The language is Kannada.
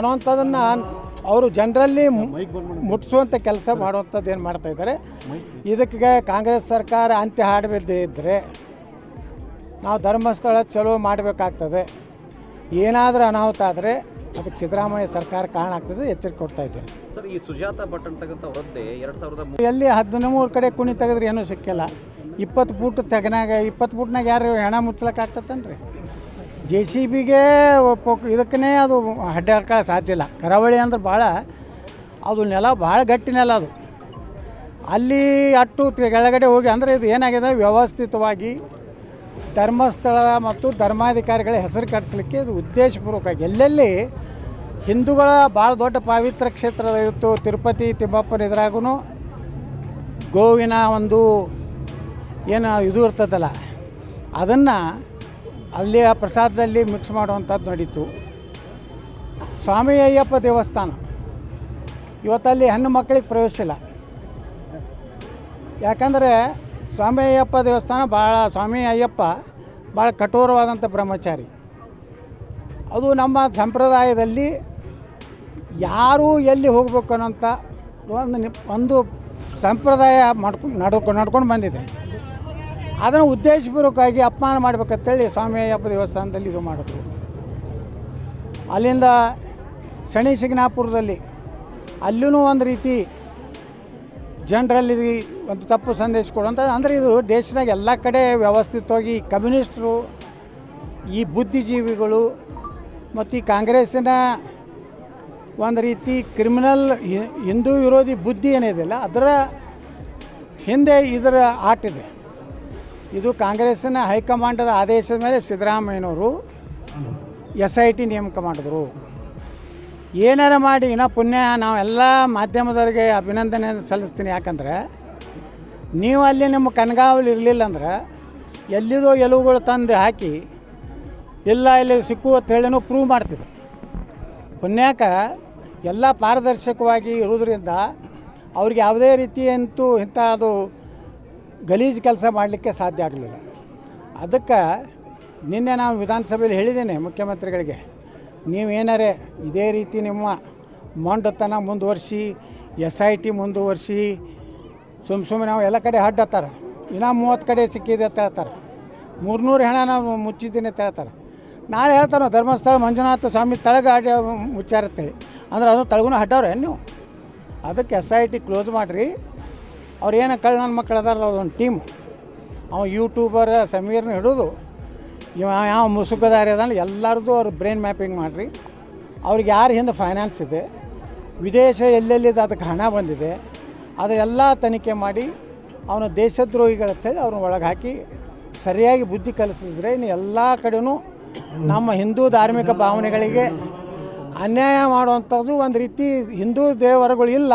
ಅನ್ನುವಂಥದ್ದನ್ನು ಅವರು ಜನರಲ್ಲಿ ಮುಟ್ಟಿಸುವಂಥ ಕೆಲಸ ಮಾಡುವಂಥದ್ದು ಏನು ಮಾಡ್ತಾ ಇದ್ದಾರೆ? ಇದಕ್ಕೆ ಕಾಂಗ್ರೆಸ್ ಸರ್ಕಾರ ಅಂತ್ಯ ಹಾಡಬೇಕೇ ಇದ್ದರೆ ನಾವು ಧರ್ಮಸ್ಥಳ ಚಲೋ ಮಾಡಬೇಕಾಗ್ತದೆ. ಏನಾದರೂ ಅನಾಹುತ ಆದರೆ ಅದಕ್ಕೆ ಸಿದ್ದರಾಮಯ್ಯ ಸರ್ಕಾರ ಕಾರಣ ಆಗ್ತದೆ ಎಚ್ಚರಿಕೆ ಕೊಡ್ತಾ ಇದ್ದೇನೆ. ಸರ್ ಈ ಸುಜಾತ ಭಟ್ ಅಂತಕ್ಕಂಥ ಅವರದ್ದೇ ಎರಡು ಸಾವಿರದ ಎಲ್ಲಿ ಹದಿಮೂರು ಕಡೆ ಕುಣಿ ತೆಗೆದ್ರೆ ಏನೂ ಸಿಕ್ಕಿಲ್ಲ. ಇಪ್ಪತ್ತು ಫೂಟ್ ತೆಗನಾಗ ಇಪ್ಪತ್ತು ಫೂಟ್ನಾಗ ಯಾರು ಹೆಣ ಮುಚ್ಚಲಕ್ಕೆ ಆಗ್ತತನ್ರಿ ಜೆ ಸಿ ಬಿಗೆ ಇದಕ್ಕೇ ಅದು ಸಾಧ್ಯ ಇಲ್ಲ. ಕರಾವಳಿ ಅಂದ್ರೆ ಭಾಳ, ಅದು ನೆಲ ಭಾಳ ಗಟ್ಟಿ ನೆಲ ಅದು. ಅಲ್ಲಿ ಅಟ್ಟು ಕೆಳಗಡೆ ಹೋಗಿ ಅಂದರೆ ಇದು ಏನಾಗಿದೆ? ವ್ಯವಸ್ಥಿತವಾಗಿ ಧರ್ಮಸ್ಥಳ ಮತ್ತು ಧರ್ಮಾಧಿಕಾರಿಗಳ ಹೆಸರು ಕಟ್ಸಲಿಕ್ಕೆ ಇದು ಉದ್ದೇಶಪೂರ್ವಕವಾಗಿ ಎಲ್ಲೆಲ್ಲಿ ಹಿಂದೂಗಳ ಭಾಳ ದೊಡ್ಡ ಪವಿತ್ರ ಕ್ಷೇತ್ರ ಇತ್ತು ತಿರುಪತಿ, ತಿಮ್ಮಪ್ಪನ ಇದ್ರಾಗೂ ಗೋವಿನ ಒಂದು ಏನು ಇದು ಇರ್ತದಲ್ಲ, ಅದನ್ನು ಅಲ್ಲಿ ಆ ಪ್ರಸಾದದಲ್ಲಿ ಮಿಕ್ಸ್ ಮಾಡುವಂಥದ್ದು ನಡೀತು. ಸ್ವಾಮಿ ಅಯ್ಯಪ್ಪ ದೇವಸ್ಥಾನ. ಇವತ್ತಲ್ಲಿ ಹೆಣ್ಣು ಮಕ್ಕಳಿಗೆ ಪ್ರವೇಶ ಇಲ್ಲ. ಯಾಕಂದರೆ ಸ್ವಾಮಿ ಅಯ್ಯಪ್ಪ ದೇವಸ್ಥಾನ ಭಾಳ ಸ್ವಾಮಿ ಅಯ್ಯಪ್ಪ ಭಾಳ ಕಠೋರವಾದಂಥ ಬ್ರಹ್ಮಚಾರಿ. ಅದು ನಮ್ಮ ಸಂಪ್ರದಾಯದಲ್ಲಿ ಯಾರು ಎಲ್ಲಿ ಹೋಗಬೇಕು ಅನ್ನೋಂಥ ಒಂದು ಒಂದು ಸಂಪ್ರದಾಯ ಮಾಡ್ಕೊಂಡು ನಡ್ಕೊಂಡು ನಡ್ಕೊಂಡು ಬಂದಿದೆ. ಅದನ್ನು ಉದ್ದೇಶಪೂರ್ವಕವಾಗಿ ಅಪಮಾನ ಮಾಡ್ಬೇಕಂತೇಳಿ ಸ್ವಾಮಿ ಅಯ್ಯಪ್ಪ ದೇವಸ್ಥಾನದಲ್ಲಿ ಇದು ಮಾಡಿದ್ರು. ಅಲ್ಲಿಂದ ಶನಿ ಶಿಗ್ನಾಪುರದಲ್ಲಿ ಅಲ್ಲೂ ಒಂದು ರೀತಿ ಜನರಲ್ಲಿ ಒಂದು ತಪ್ಪು ಸಂದೇಶ ಕೊಡುವಂಥ ಅಂದರೆ ಇದು ದೇಶದಾಗ ಎಲ್ಲ ಕಡೆ ವ್ಯವಸ್ಥಿತವಾಗಿ ಕಮ್ಯುನಿಸ್ಟರು, ಈ ಬುದ್ಧಿಜೀವಿಗಳು ಮತ್ತು ಈ ಕಾಂಗ್ರೆಸ್ಸಿನ ಒಂದು ರೀತಿ ಕ್ರಿಮಿನಲ್ ಹಿಂದೂ ವಿರೋಧಿ ಬುದ್ಧಿ ಏನಿದೆಯಲ್ಲ ಅದರ ಹಿಂದೆ ಇದರ ಆಟಿದೆ ಇದು ಕಾಂಗ್ರೆಸ್ಸಿನ ಹೈಕಮಾಂಡದ ಆದೇಶದ ಮೇಲೆ ಸಿದ್ದರಾಮಯ್ಯನವರು ಎಸ್ ಐ ಟಿ ನೇಮಕ ಮಾಡಿದ್ರು ಏನಾರ ಮಾಡಿ ಇನ್ನ ಪುಣ್ಯ ನಾವೆಲ್ಲ ಮಾಧ್ಯಮದವರಿಗೆ ಅಭಿನಂದನೆ ಸಲ್ಲಿಸ್ತೀನಿ. ಯಾಕಂದ್ರೆ ನೀವು ಅಲ್ಲಿ ನಿಮ್ಮ ಕಣ್ಗಾವಲು ಇರಲಿಲ್ಲ ಅಂದ್ರೆ ಎಲ್ಲಿದೋ ಎಲುವುಗಳು ತಂದು ಹಾಕಿ ಇಲ್ಲ ಇಲ್ಲಿ ಸಿಕ್ಕು ಅಂತ ಹೇಳಿನೂ ಪ್ರೂವ್ ಮಾಡ್ತಿದ್ರು. ಪುಣ್ಯಾಕ ಎಲ್ಲ ಪಾರದರ್ಶಕವಾಗಿ ಇರೋದ್ರಿಂದ ಅವ್ರಿಗೆ ಯಾವುದೇ ರೀತಿಯಂತೂ ಇಂಥ ಅದು ಗಲೀಜು ಕೆಲಸ ಮಾಡಲಿಕ್ಕೆ ಸಾಧ್ಯ ಆಗಲಿಲ್ಲ. ಅದಕ್ಕೆ ನಿನ್ನೆ ನಾವು ವಿಧಾನಸಭೆಯಲ್ಲಿ ಹೇಳಿದ್ದೇನೆ ಮುಖ್ಯಮಂತ್ರಿಗಳಿಗೆ, ನೀವೇನಾರೇ ಇದೇ ರೀತಿ ನಿಮ್ಮ ಮೊಂಡತನ ಮುಂದುವರಿಸಿ, ಎಸ್ ಐ ಟಿ ಮುಂದುವರಿಸಿ ಸುಮ್ಮ ಸುಮ್ಮನೆ ನಾವು ಎಲ್ಲ ಕಡೆ ಹಡ್ಡತ್ತಾರ ಇನ್ನೂ ಮೂವತ್ತು ಕಡೆ ಸಿಕ್ಕಿದೆ ಅಂತ ಹೇಳ್ತಾರೆ. ಮೂರ್ನೂರು ಹೆಣ ನಾವು ಮುಚ್ಚಿದ್ದೀನಿ ಅಂತ ಹೇಳ್ತಾರೆ. ನಾಳೆ ಹೇಳ್ತಾರೆ ಧರ್ಮಸ್ಥಳ ಮಂಜುನಾಥ ಸ್ವಾಮಿ ತಳಗ ಅಡ್ಡ ಮುಚ್ಚಾರತ್ತೇಳಿ. ಅಂದ್ರೆ ಅದು ತಳಗೂ ಹಡ್ಡವ್ರೆ ನೀವು? ಅದಕ್ಕೆ ಎಸ್ ಐ ಟಿ ಕ್ಲೋಸ್ ಮಾಡಿರಿ. ಅವ್ರು ಏನು ಕಳ್ಳ ನನ್ನ ಮಕ್ಕಳು ಅದಾರಲ್ಲ ಒಂದು ಟೀಮು ಅವ ಯೂಟ್ಯೂಬರ್ ಸಮೀರ್ನ ಹಿಡಿದು. ಇವ ಯಾವ ಮುಸುಕದಾರಿ ಅದಾನ ಎಲ್ಲರದು ಅವ್ರು ಬ್ರೈನ್ ಮ್ಯಾಪಿಂಗ್ ಮಾಡಿರಿ. ಅವ್ರಿಗೆ ಯಾರು ಹಿಂದೆ ಫೈನಾನ್ಸ್ ಇದೆ, ವಿದೇಶ ಎಲ್ಲೆಲ್ಲಿದೆ ಅದಕ್ಕೆ ಹಣ ಬಂದಿದೆ ಅದೆಲ್ಲ ತನಿಖೆ ಮಾಡಿ ಅವನ ದೇಶದ್ರೋಹಿಗಳಂತೇಳಿ ಅವ್ರನ್ನ ಒಳಗೆ ಹಾಕಿ ಸರಿಯಾಗಿ ಬುದ್ಧಿ ಕಲಿಸಿದ್ರೆ ಇನ್ನು ಎಲ್ಲ ಕಡೆಯೂ ನಮ್ಮ ಹಿಂದೂ ಧಾರ್ಮಿಕ ಭಾವನೆಗಳಿಗೆ ಅನ್ಯಾಯ ಮಾಡುವಂಥದ್ದು ಒಂದು ರೀತಿ ಹಿಂದೂ ದೇವರುಗಳು ಇಲ್ಲ